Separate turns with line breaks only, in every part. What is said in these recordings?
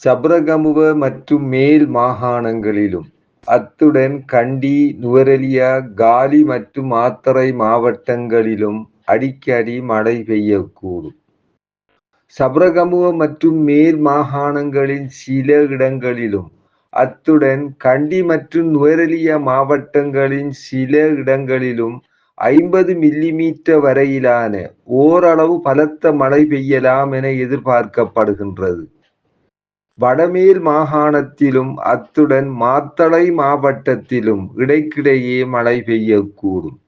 சப்ரகமுவ மற்றும் மேல் மாகாணங்களிலும், அத்துடன் கண்டி, நுவரெலியா, காலி மற்றும் மாத்தறை மாவட்டங்களிலும் அடிக்கடி மழை பெய்யக்கூடும். சப்ரகமுவ மற்றும் மேல் மாகாணங்களின் சில இடங்களிலும், அத்துடன் கண்டி மற்றும் நுவரெலியா மாவட்டங்களின் சில இடங்களிலும் ஐம்பது மில்லிமீட்டர் வரையிலான ஓரளவு பலத்த மழை பெய்யலாம் என எதிர்பார்க்கப்படுகின்றது. வடமேல் மாகாணத்திலும் அத்துடன் மாத்தளை மாவட்டத்திலும் இடைக்கிடையே மழை பெய்யக்கூடும்.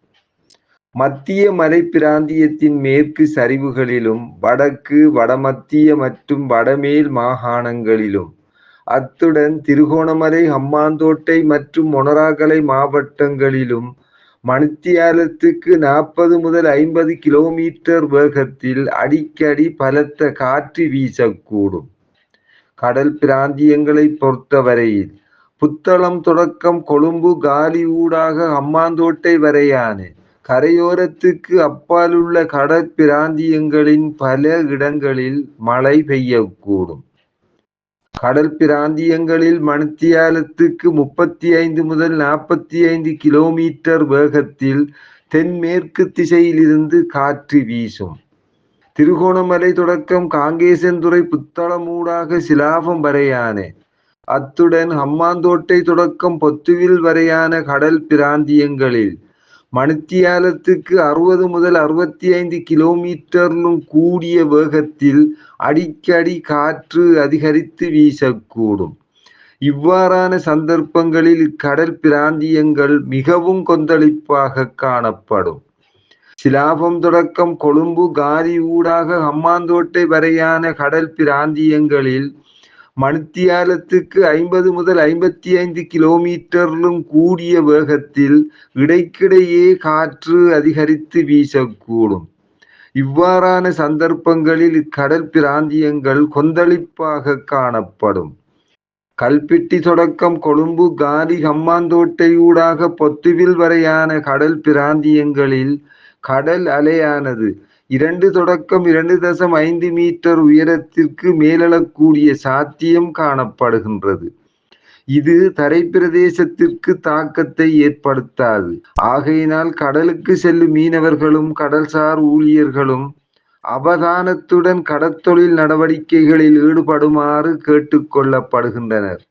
மத்திய மலைப்பிராந்தியத்தின் மேற்கு சரிவுகளிலும், வடக்கு, வடமத்திய மற்றும் வடமேல் மாகாணங்களிலும், அத்துடன் திருகோணமலை, ஹம்பாந்தோட்டை மற்றும் மொனராகலை மாவட்டங்களிலும் மணித்தியாலத்துக்கு நாற்பது முதல் ஐம்பது கிலோமீட்டர் வேகத்தில் அடிக்கடி பலத்த காற்று வீசக்கூடும். கடல் பிராந்தியங்களை பொறுத்தவரையில், புத்தளம் தொடக்கம் கொழும்பு காலி ஊடாக அம்மாந்தோட்டை வரையான கரையோரத்துக்கு அப்பாலுள்ள கடற்பிராந்தியங்களின் பல இடங்களில் மழை பெய்யக்கூடும். கடல் பிராந்தியங்களில் மணித்தியாலத்துக்கு முப்பத்தி ஐந்து முதல் நாற்பத்தி ஐந்து கிலோமீட்டர் வேகத்தில் தென்மேற்கு திசையிலிருந்து காற்று வீசும். திருகோணமலை தொடக்கம் காங்கேசன்துறை புத்தளம் ஊடாக சிலாபம் வரையான, அத்துடன் ஹம்மாந்தோட்டை தொடக்கம் பொத்துவில் வரையான கடல் பிராந்தியங்களில் மணித்தியாலத்துக்கு அறுபது முதல் அறுபத்தி ஐந்து கிலோமீட்டரிலும் கூடிய வேகத்தில் அடிக்கடி காற்று அதிகரித்து வீசக்கூடும். இவ்வாறான சந்தர்ப்பங்களில் கடல் பிராந்தியங்கள் மிகவும் கொந்தளிப்பாக காணப்படும். சிலாபம் தொடக்கம் கொழும்பு காலி ஊடாக ஹம்மாந்தோட்டை வரையான கடல் பிராந்தியங்களில் மணித்தியாலத்துக்கு ஐம்பது முதல் ஐம்பத்தி ஐந்து கிலோமீட்டரிலும் கூடிய வேகத்தில் இடைக்கிடையே காற்று அதிகரித்து வீசக்கூடும். இவ்வாறான சந்தர்ப்பங்களில் இக்கடல் பிராந்தியங்கள் கொந்தளிப்பாக காணப்படும். கல்பிட்டி தொடக்கம் கொழும்பு காலி ஹம்மாந்தோட்டையூடாக பொத்துவில் வரையான கடல் பிராந்தியங்களில் கடல் அலையானது இரண்டு தொடக்கம் இரண்டு தசம் ஐந்து மீட்டர் உயரத்திற்கு மேலெழக்கூடிய சாத்தியம் காணப்படுகின்றது. இது தரைப்பிரதேசத்திற்கு தாக்கத்தை ஏற்படுத்தாது. ஆகையினால் கடலுக்கு செல்லும் மீனவர்களும், கடல்சார் ஊழியர்களும் அவதானத்துடன் கடற்தொழில் நடவடிக்கைகளில் ஈடுபடுமாறு கேட்டுக்கொள்ளப்படுகின்றனர்